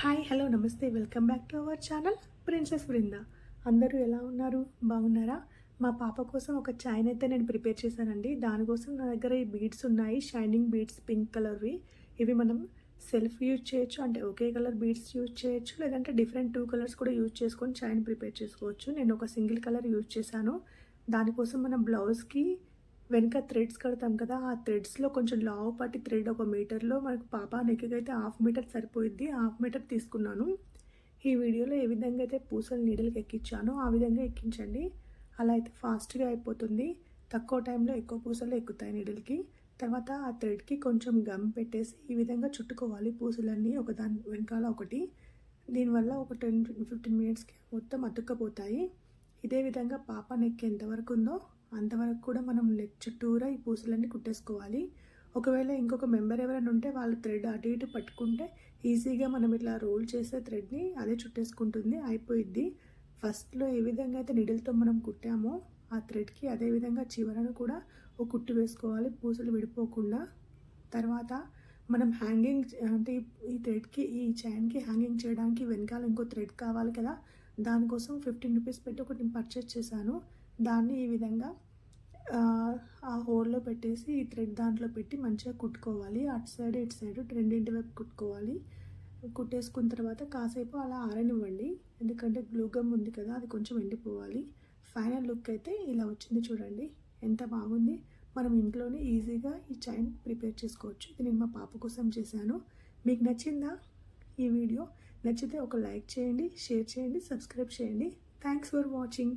Hi hello నమస్తే. Welcome back to our channel princess Brinda అందరూ ఎలా ఉన్నారు? బాగున్నారా? మా పాప కోసం ఒక చైన్ అయితే నేను ప్రిపేర్ చేశానండి. దానికోసం నా దగ్గర ఈ బీడ్స్ ఉన్నాయి. షైనింగ్ బీడ్స్ పింక్ కలర్వి. ఇవి మనం సెల్ఫ్ యూజ్ చేయొచ్చు. అంటే ఒకే కలర్ బీడ్స్ యూజ్ చేయొచ్చు. లేదంటే డిఫరెంట్ టూ కలర్స్ కూడా యూజ్ చేసుకొని చైన్ ప్రిపేర్ చేసుకోవచ్చు. నేను ఒక సింగిల్ కలర్ యూజ్ చేశాను. దానికోసం మనం బ్లౌజ్కి వెనక థ్రెడ్స్ కడతాం కదా ఆ థ్రెడ్స్లో కొంచెం లావు పాటి థ్రెడ్ ఒక మీటర్లో మనకు పాప నెక్కి అయితే హాఫ్ మీటర్ సరిపోయిద్ది. హాఫ్ మీటర్ తీసుకున్నాను. ఈ వీడియోలో ఏ విధంగా అయితే పూసలు నీడలకి ఎక్కించానో ఆ విధంగా ఎక్కించండి. అలా అయితే ఫాస్ట్గా అయిపోతుంది. తక్కువ టైంలో ఎక్కువ పూసలు ఎక్కుతాయి నీడలకి. తర్వాత ఆ థ్రెడ్కి కొంచెం గమ్ పెట్టేసి ఈ విధంగా చుట్టుకోవాలి పూసలన్నీ ఒక దాని వెనకాల ఒకటి. దీనివల్ల ఒక టెన్ ఫిఫ్టీన్ మినిట్స్కి మొత్తం అతుక్కపోతాయి. ఇదే విధంగా పాప నెక్ ఎంతవరకు ఉందో అంతవరకు కూడా మనం చుట్టూరా ఈ పూసలన్నీ కుట్టేసుకోవాలి. ఒకవేళ ఇంకొక మెంబర్ ఎవరైనా ఉంటే వాళ్ళు థ్రెడ్ అటు ఇటు పట్టుకుంటే ఈజీగా మనం ఇట్లా రోల్ చేసే థ్రెడ్ని అదే చుట్టేసుకుంటుంది అయిపోయిద్ది. ఫస్ట్లో ఏ విధంగా అయితే నిడిల్తో మనం కుట్టామో ఆ థ్రెడ్కి అదే విధంగా చివరను కూడా ఒక కుట్టు వేసుకోవాలి పూసలు విడిపోకుండా. తర్వాత మనం హ్యాంగింగ్ అంటే ఈ థ్రెడ్కి ఈ చైన్కి హ్యాంగింగ్ చేయడానికి వెనకాల ఇంకో థ్రెడ్ కావాలి కదా. దానికోసం ఫిఫ్టీన్ రూపీస్ పెట్టి ఒకటి పర్చేస్ చేశాను. దాన్ని ఈ విధంగా ఆ హోల్లో పెట్టేసి ఈ థ్రెడ్ దాంట్లో పెట్టి మంచిగా కుట్టుకోవాలి. అటు సైడ్ ఇటు సైడ్ రెండింటి వైపు కుట్టుకోవాలి. కుట్టేసుకున్న తర్వాత కాసేపు అలా ఆరనివ్వండి. ఎందుకంటే గ్లూగమ్ ఉంది కదా అది కొంచెం ఎండిపోవాలి. ఫైనల్ లుక్ అయితే ఇలా వచ్చింది చూడండి. ఎంత బాగుంది. మనం ఇంట్లోనే ఈజీగా ఈ చైన్ ప్రిపేర్ చేసుకోవచ్చు. ఇది నేను మా పాప కోసం చేశాను. మీకు నచ్చిందా ఈ వీడియో? నచ్చితే ఒక లైక్ చేయండి షేర్ చేయండి సబ్స్క్రైబ్ చేయండి. Thanks for watching